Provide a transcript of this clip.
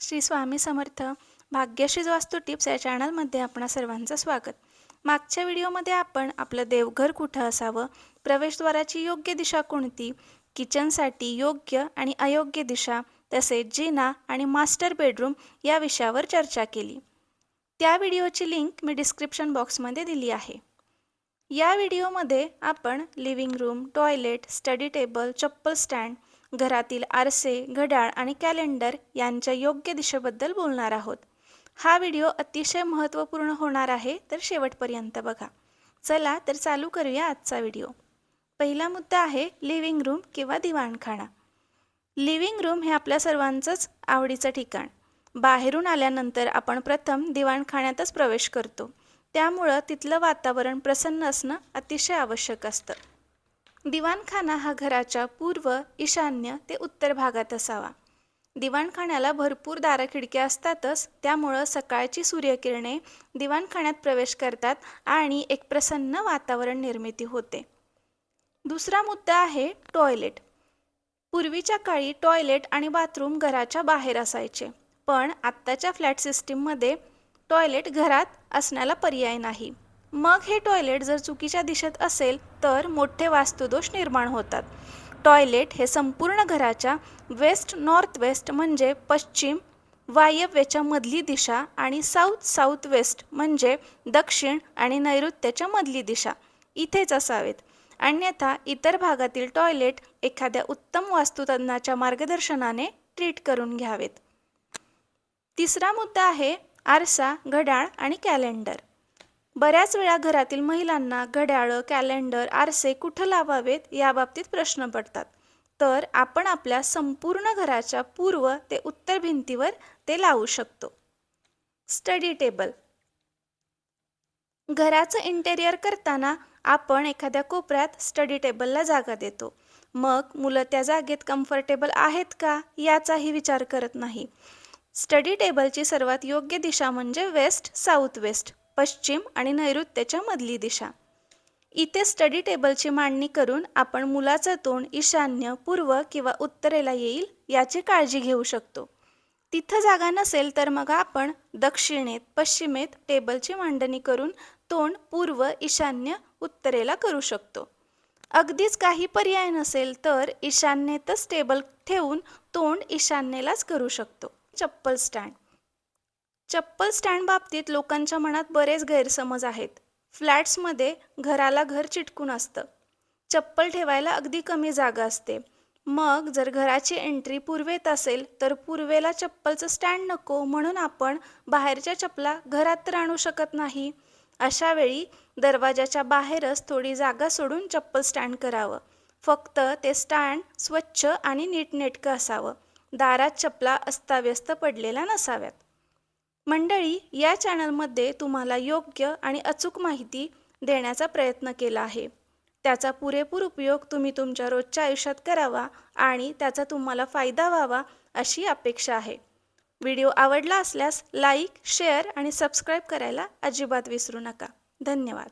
श्री स्वामी समर्थ. भाग्यश्री वास्तू टिप्स या चॅनलमध्ये आपणा सर्वांचं स्वागत. मागच्या व्हिडिओमध्ये आपण आपलं देवघर कुठं असावं प्रवेशद्वाराची योग्य दिशा कोणती किचनसाठी योग्य आणि अयोग्य दिशा तसेच जिना आणि मास्टर बेडरूम या विषयावर चर्चा केली. त्या व्हिडिओची लिंक मी डिस्क्रिप्शन बॉक्समध्ये दिली आहे. या व्हिडिओमध्ये आपण living room toilet study table चप्पल स्टँड घरातील आरसे घड्याळ आणि कॅलेंडर यांच्या योग्य दिशेबद्दल बोलणार आहोत. हा व्हिडिओ अतिशय महत्त्वपूर्ण होणार आहे तर शेवटपर्यंत बघा. चला तर चालू करूया आजचा व्हिडिओ पहिला मुद्दा आहे लिव्हिंग रूम किंवा दिवाणखाना. लिव्हिंग रूम हे आपल्या सर्वांचंच आवडीचं ठिकाण. बाहेरून आल्यानंतर आपण प्रथम दिवाणखाण्यातच प्रवेश करतो. त्यामुळं तिथलं वातावरण प्रसन्न असणं अतिशय आवश्यक असतं. दिवाणखाना हा घराच्या पूर्व ईशान्य ते उत्तर भागात असावा. दिवाणखान्याला भरपूर दाराखिडक्या असतातच त्यामुळं सकाळची सूर्यकिरणे दिवाणखान्यात प्रवेश करतात आणि एक प्रसन्न वातावरण निर्मिती होते. दुसरा मुद्दा आहे टॉयलेट. पूर्वीच्या काळी टॉयलेट आणि बाथरूम घराच्या बाहेर असायचे पण आत्ताच्या फ्लॅट सिस्टीममध्ये टॉयलेट घरात असण्याला पर्याय नाही. मग हे टॉयलेट जर चुकीच्या दिशेत असेल तर मोठे वास्तुदोष निर्माण होतात. टॉयलेट हे संपूर्ण घराच्या वेस्ट नॉर्थ वेस्ट म्हणजे पश्चिम वायव्येच्या मधली दिशा आणि साऊथ साऊथ वेस्ट म्हणजे दक्षिण आणि नैऋत्याच्या मधली दिशा. इथेच असावेत. अन्यथा इतर भागातील टॉयलेट एखाद्या उत्तम वास्तुतज्ञाच्या मार्गदर्शनाने ट्रीट करून घ्यावेत. तिसरा मुद्दा आहे आरसा घड्याळ आणि कॅलेंडर. बऱ्याच वेळा घरातील महिलांना घड्याळं कॅलेंडर आरसे कुठं लावावेत याबाबतीत प्रश्न पडतात. तर आपण आपल्या संपूर्ण घराच्या पूर्व ते उत्तर भिंतीवर ते लावू शकतो. स्टडी टेबल घराचं इंटेरियर करताना आपण एखाद्या कोपऱ्यात स्टडी टेबलला जागा देतो. मग मुलं त्या जागेत कम्फर्टेबल आहेत का याचाही विचार करत नाही. स्टडी टेबलची सर्वात योग्य दिशा म्हणजे वेस्ट साऊथ वेस्ट पश्चिम आणि नैऋत्याच्या मधली दिशा. इथे स्टडी टेबलची मांडणी करून आपण मुलाचं तोंड ईशान्य पूर्व किंवा उत्तरेला येईल याची काळजी घेऊ शकतो. तिथं जागा नसेल तर मग आपण दक्षिणेत पश्चिमेत टेबलची मांडणी करून तोंड पूर्व ईशान्य उत्तरेला करू शकतो. अगदीच काही पर्याय नसेल तर ईशान्येतच टेबल ठेवून तोंड ईशान्येलाच करू शकतो. चप्पल स्टँड चप्पल स्टँड बाबतीत लोकांच्या मनात बरेच गैरसमज आहेत. फ्लॅट्समध्ये घराला घर चिटकून असतं. चप्पल ठेवायला अगदी कमी जागा असते. मग जर घराची एंट्री पूर्वेत असेल तर पूर्वेला चप्पलचं स्टँड नको म्हणून आपण बाहेरच्या चपला घरात तर आणू शकत नाही. अशा वेळी दरवाजाच्या बाहेरच थोडी जागा सोडून चप्पल स्टँड करावं. फक्त ते स्टँड स्वच्छ आणि नीटनेटकं असावं. दारात चपला अस्ताव्यस्त पडलेल्या नसाव्यात. मंडळी या चॅनलमध्ये तुम्हाला योग्य आणि अचूक माहिती देण्याचा प्रयत्न केला आहे. त्याचा पुरेपूर उपयोग तुम्ही तुमच्या रोजच्या आयुष्यात करावा आणि त्याचा तुम्हाला फायदा व्हावा अशी अपेक्षा आहे. व्हिडिओ आवडला असल्यास लाईक शेअर आणि सबस्क्राईब करायला अजिबात विसरू नका. धन्यवाद.